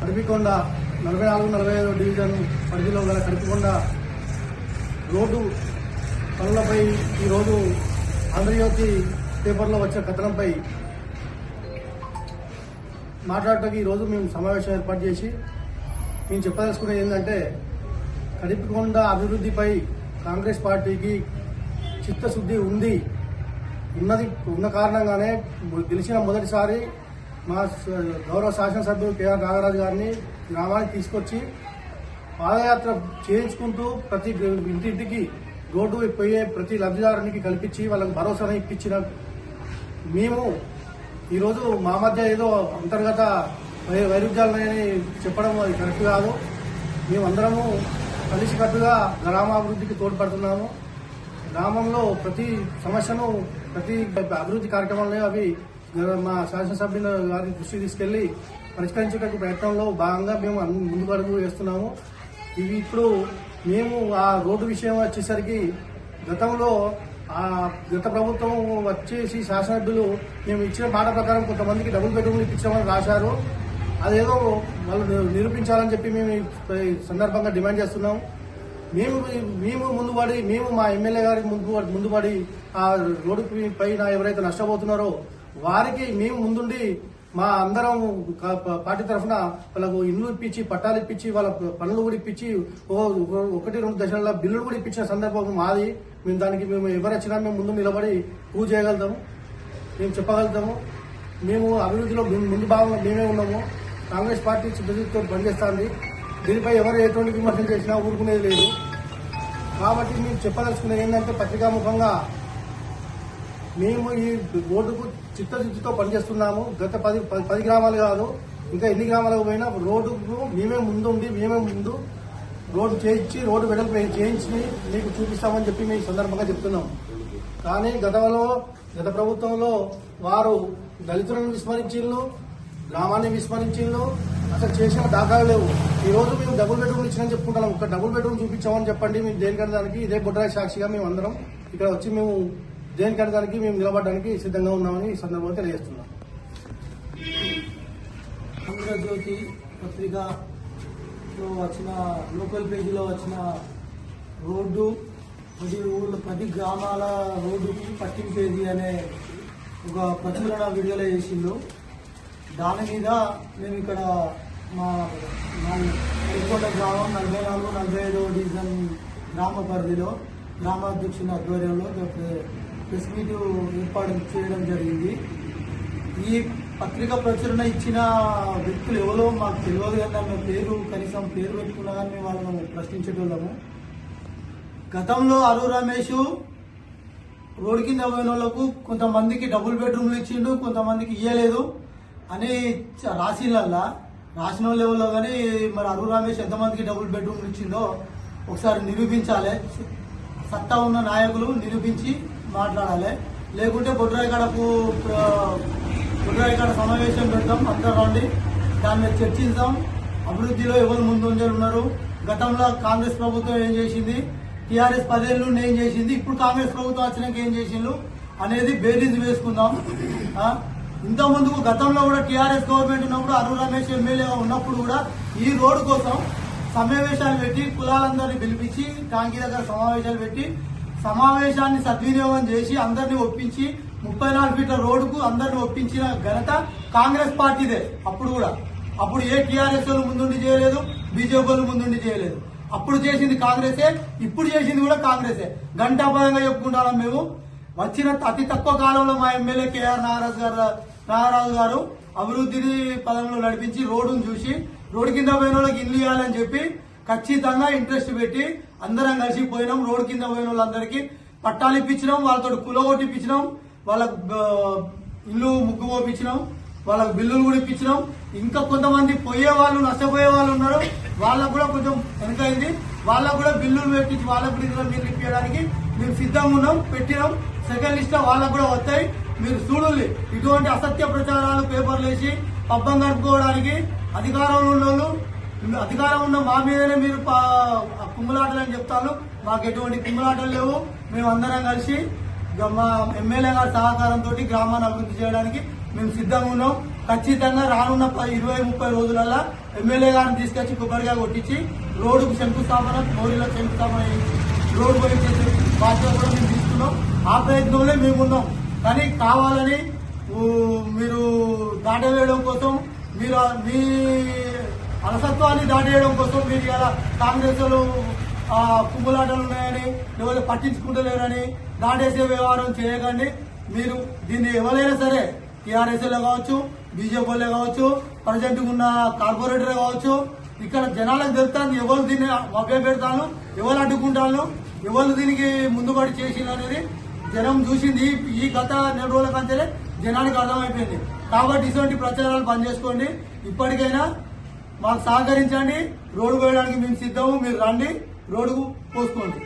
కడిపికొండ నలభై నాలుగు నలభై ఐదు డివిజన్ పరిధిలో గల కడిపికొండ రోడ్డు పనులపై ఈరోజు ఆంధ్రజ్యోతి పేపర్లో వచ్చిన కథనంపై మాట్లాడటానికి ఈరోజు మేము సమావేశం ఏర్పాటు చేసి మేము చెప్పదలుచుకునేది ఏంటంటే కడిపికొండ అభివృద్ధిపై కాంగ్రెస్ పార్టీకి చిత్తశుద్ధి ఉంది. ఉన్నది ఉన్న కారణంగానే గెలిచిన మొదటిసారి మా గౌరవ శాసనసభ్యులు కేఆర్ నాగరాజు గారిని గ్రామానికి తీసుకొచ్చి పాదయాత్ర చేయించుకుంటూ ప్రతి ఇంటింటికి రోడ్డు పోయే ప్రతి లబ్ధిదారునికి కల్పించి వాళ్ళకి భరోసాను ఇప్పించిన మేము ఈరోజు మా మధ్య ఏదో అంతర్గత వైరుధ్యాలని చెప్పడం అది కరెక్ట్ కాదు. మేమందరము కలిసికట్టుగా గ్రామాభివృద్ధికి తోడ్పడుతున్నాము. గ్రామంలో ప్రతి సమస్యను ప్రతి అభివృద్ధి కార్యక్రమాలను అవి మా శాసనసభ్యుల గారి దృష్టి తీసుకెళ్ళి పరిష్కరించేటకు ప్రయత్నంలో భాగంగా మేము అన్ని ముందుకు అడుగు వేస్తున్నాము. ఇవి ఇప్పుడు మేము ఆ రోడ్డు విషయం వచ్చేసరికి గతంలో ఆ గత ప్రభుత్వం వచ్చేసి శాసనసభ్యులు మేము ఇచ్చిన పాట ప్రకారం కొంతమందికి డబుల్ బెడ్రూమ్లు ఇప్పించామని రాశారు. అదేదో వాళ్ళు నిరూపించాలని చెప్పి మేము ఈ సందర్భంగా డిమాండ్ చేస్తున్నాం. మేము మేము ముందుపడి మేము మా ఎమ్మెల్యే గారికి ముందు ముందుపడి ఆ రోడ్డు పైన ఎవరైతే నష్టపోతున్నారో వారికి మేము ముందుండి మా అందరం పార్టీ తరఫున వాళ్ళకు ఇల్లు ఇప్పించి పట్టాలు ఇప్పించి వాళ్ళ పనులు కూడా ఇప్పించి ఒకటి రెండు దశల బిల్లులు కూడా ఇప్పించిన సందర్భం మాది. మేము దానికి మేము ఎవరు వచ్చినా మేము ముందు నిలబడి పూజ చేయగలుగుతాము. మేము చెప్పగలుగుతాము. మేము అభివృద్ధిలో ముందు భాగంలో మేమే ఉన్నాము. కాంగ్రెస్ పార్టీ సిద్ధతో పనిచేస్తుంది. దీనిపై ఎవరు ఎటువంటి విమర్శలు చేసినా ఊరుకునేది లేదు. కాబట్టి మేము చెప్పదలుచుకునేది ఏంటంటే పత్రికాముఖంగా మేము ఈ రోడ్డుకు చిత్తశుద్ధితో పనిచేస్తున్నాము. గత పది పది- పది గ్రామాలు కాదు ఇంకా ఎన్ని గ్రామాలకు పోయినా రోడ్డుకు మేమే ముందుండి మేమే ముందు రోడ్డు చేయించి రోడ్డు వెడల్పు చేయించి మీకు చూపిస్తామని చెప్పి మేము సందర్భంగా చెప్తున్నాం. కానీ గతంలో గత ప్రభుత్వంలో వారు దళితులను విస్మరించిళ్ళు గ్రామాన్ని విస్మరించిళ్ళు అసలు చేసిన దాఖలు లేవు. ఈ రోజు మేము డబుల్ బెడ్రూమ్ ఇచ్చినని చెప్పుకుంటున్నాం. ఒక డబుల్ బెడ్రూమ్ చూపించామని చెప్పండి. మేము దేనికంటే దానికి ఇదే బుడ్రాయి సాక్షిగా మేము అందరం ఇక్కడ వచ్చి మేము దేని దానికి మేము నిలబడడానికి సిద్ధంగా ఉన్నామని ఈ సందర్భంగా తెలియజేస్తున్నాం. ఆంధ్రజ్యోతి పత్రికలో వచ్చిన లోకల్ పేజీలో వచ్చిన రోడ్డు పది ఊళ్ళ పది గ్రామాల రోడ్డుకి పట్టింపేది అనే ఒక ప్రచురణ విడుదల చేసిండు. దాని మీద మేము ఇక్కడ మా మా గ్రామం నలభై నాలుగు నలభై ఐదో డివిజన్ గ్రామ పరిధిలో గ్రామాధ్యక్షుని ఆధ్వర్యంలో ప్రె- ప్రెస్ మీట్ ఏర్పాటు చేయడం జరిగింది. ఈ పత్రిక ప్రచురణ ఇచ్చిన వ్యక్తులు ఎవరో మాకు తెలియదు కానీ మేము పేరు కనీసం పేరు పెట్టుకున్నా కానీ మేము వాళ్ళను ప్రశ్నించేటోళ్ళము గతంలో అరు రమేష్ రోడ్డు కింద పోయిన వాళ్ళకు కొంతమందికి డబుల్ బెడ్రూమ్లు ఇచ్చిండు కొంతమందికి ఇయ్యలేదు అని రాసినలా రాసిళ్ళల్లా. రాసిన వాళ్ళు ఎవరో కానీ మరి అరు రమేష్ ఎంతమందికి డబుల్ బెడ్రూమ్లు ఇచ్చిందో ఒకసారి నిరూపించాలి. సత్తా ఉన్న నాయకులు నిరూపించి మాట్లాడాలి. లేకుంటే బొడ్రాయిగడపు బొడ్రాయిగడ సమావేశం పెడతాం అందరూ రండి. దాని మీద చర్చిద్దాం. అభివృద్ధిలో ఎవరు ముందుంజలు ఉన్నారు. గతంలో కాంగ్రెస్ ప్రభుత్వం ఏం చేసింది? టీఆర్ఎస్ పదేళ్ళు ఏం చేసింది? ఇప్పుడు కాంగ్రెస్ ప్రభుత్వం వచ్చినాక ఏం చేసిండ్రు? అనేది బేరీజ్ వేసుకుందాం. ఇంత ముందుకు గతంలో కూడా టీఆర్ఎస్ గవర్నమెంట్ ఉన్నప్పుడు అరుణ్ రమేష్ ఎమ్మెల్యే ఉన్నప్పుడు కూడా ఈ రోడ్డు కోసం సమావేశాలు పెట్టి కులాలందరినీ పిలిపించి టాంకీ దగ్గర సమావేశాలు పెట్టి సమావేశాన్ని సద్వినియోగం చేసి అందరినీ ఒప్పించి ముప్పై నాలుగు ఫీట్ల రోడ్డుకు అందరిని ఒప్పించిన ఘనత కాంగ్రెస్ పార్టీదే. అప్పుడు కూడా. అప్పుడు ఏ టీఆర్ఎస్ వాళ్ళు ముందుండి చేయలేదు బీజేపీ వాళ్ళు ముందుండి చేయలేదు. అప్పుడు చేసింది కాంగ్రెసే ఇప్పుడు చేసింది కూడా కాంగ్రెసే. గంటాపదంగా చెప్పుకుంటాం మేము. వచ్చిన అతి తక్కువ కాలంలో మా ఎమ్మెల్యే కేఆర్ నాగరాజు గారు నాగరాజు గారు అభివృద్ధిని పదంలో నడిపించి రోడ్డును చూసి రోడ్డు కింద పోయిన వాళ్ళకి ఇల్లు ఇవ్వాలని చెప్పి ఖచ్చితంగా ఇంట్రెస్ట్ పెట్టి అందరం కలిసి పోయినాం రోడ్డు కింద పోయిన వాళ్ళందరికీ పట్టాలు ఇప్పించినాం వాళ్ళతో కులగొట్టి ఇప్పించినాం వాళ్ళకు ఇల్లు ముగ్గు పోపించినాం వాళ్ళకు బిల్లులు కూడా ఇప్పించినాం. ఇంకా కొంతమంది పోయే వాళ్ళు నష్టపోయే వాళ్ళు ఉన్నారు. వాళ్ళకు కూడా కొంచెం వెనకైంది. వాళ్ళకు కూడా బిల్లులు పెట్టించి వాళ్ళకు కూడా మీరు ఇప్పించడానికి మేము సిద్ధంగా ఉన్నాం పెట్టినాం. సెకండ్ లిస్ట్ వాళ్ళకు కూడా వస్తాయి. మీరు చూడండి ఇటువంటి అసత్య ప్రచారాలు పేపర్లు వేసి పబ్బం గడుపుకోవడానికి అధికారంలో ఉన్న వాళ్ళు అధికారం ఉన్న మా మీదనే మీరు పా- కుమ్ములాటలు అని చెప్తాను. మాకు ఎటువంటి కుమ్ములాటలు లేవు. మేము అందరం కలిసి మా ఎమ్మెల్యే గారి సహకారంతో గ్రామాన్ని అభివృద్ధి చేయడానికి మేము సిద్ధంగా ఉన్నాం. ఖచ్చితంగా రానున్న ఇరవై ముప్పై రోజులలో ఎమ్మెల్యే గారిని తీసుకొచ్చి కొబ్బరిగా కొట్టించి రోడ్డుకు శంకుస్థాపన మోరీలో శంకుస్థాపన రోడ్డు పని చేసే బాధ్యత కూడా మేము తీసుకున్నాం. ఆ ప్రయత్నంలో మేము ఉన్నాం. కానీ కావాలని మీరు దాటవేయడం కోసం మీరు మీ అలసత్వాన్ని దాటేయడం కోసం మీరు ఇలా కాంగ్రెస్ వాళ్ళు కుమ్ములాటలు ఉన్నాయని ఎవరు పట్టించుకుంటలేరని దాటేసే వ్యవహారం చేయకండి. మీరు దీన్ని ఎవరైనా సరే టీఆర్ఎస్లో కావచ్చు బీజేపీలో కావచ్చు ప్రజెంట్ ఉన్న కార్పొరేటర్ కావచ్చు ఇక్కడ జనాలకు తెలుస్తాను ఎవరు దీన్ని మభ్య పెడతాను ఎవరు అడ్డుకుంటాను ఎవరు దీనికి ముందుబడి చేసింది అనేది జనం చూసింది ఈ- గత నెల రోజుల కంటే జనానికి అర్థమైపోయింది. కాబట్టి ఇటువంటి ప్రచారాలు పనిచేసుకోండి చేసుకోండి. ఇప్పటికైనా మాకు సహకరించండి. రోడ్డు పోయడానికి మేము సిద్ధము. మీరు రండి. రోడ్డుకు పోసుకోండి.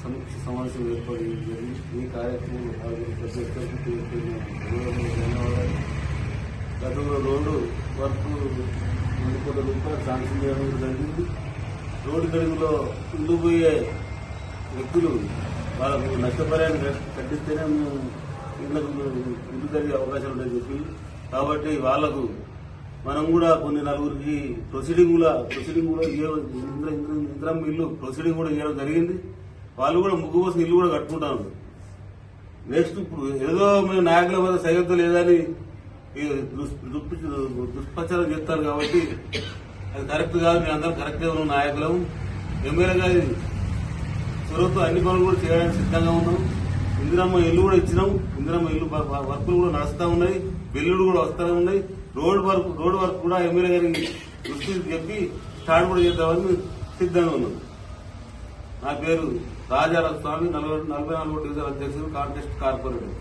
సమీక్ష సమావేశం ఏర్పాటు జరిగింది. ఈ కార్యక్రమంలో ప్రతి ఒక్కరికి ధన్యవాదాలు గతంలో రోడ్డు వర్క్ రెండు కోట్ల రూపాయలు శాంక్షన్ చేయడం జరిగింది. రోడ్డు గడుగులో ఉండిపోయే వ్యక్తులు వాళ్ళకు నష్టపరిహారం కట్టిస్తేనే మేము ఇళ్ళకు ఇల్లు జరిగే అవకాశాలు ఉంటాయని చెప్పి. కాబట్టి వాళ్ళకు మనం కూడా కొన్ని నలుగురికి ప్రొసీడింగ్ కూడా ప్రొసీడింగ్ కూడా ఇంద్ర- ఇంద్రం ఇల్లు ప్రొసీడింగ్ కూడా ఇవ్వడం జరిగింది. వాళ్ళు కూడా ముగ్గు కోసం ఇల్లు కూడా కట్టుకుంటారు. నెక్స్ట్ ఇప్పుడు ఏదో మేము నాయకుల మీద సైగత లేదని దుష్ప- దుష్ప్రచారం చేస్తారు కాబట్టి అది కరెక్ట్ కాదు. మేము అందరం కరెక్ట్గా ఉన్నాం నాయకులం. ఎమ్మెల్యే గారి చొరవతో అన్ని పనులు కూడా చేయడానికి సిద్ధంగా ఉన్నాం. ఇందిరమ్మ ఇల్లు కూడా ఇచ్చినాం. ఇందిరమ్మ ఇల్లు వర్కులు కూడా నడుస్తూ ఉన్నాయి. బిల్లులు కూడా వస్తూనే ఉన్నాయి రోడ్ వర్క్ రోడ్ వర్క్ కూడా ఎమ్మెల్యే గారికి దృష్టి చెప్పి స్టార్ట్ కూడా చేద్దామని సిద్ధంగా ఉన్నాం. నా పేరు రాజారావు స్వామి నలభై నలభై నాలుగు డివిజన్ అధ్యక్షుడు కాంటెస్ట్ కార్పొరేటర్.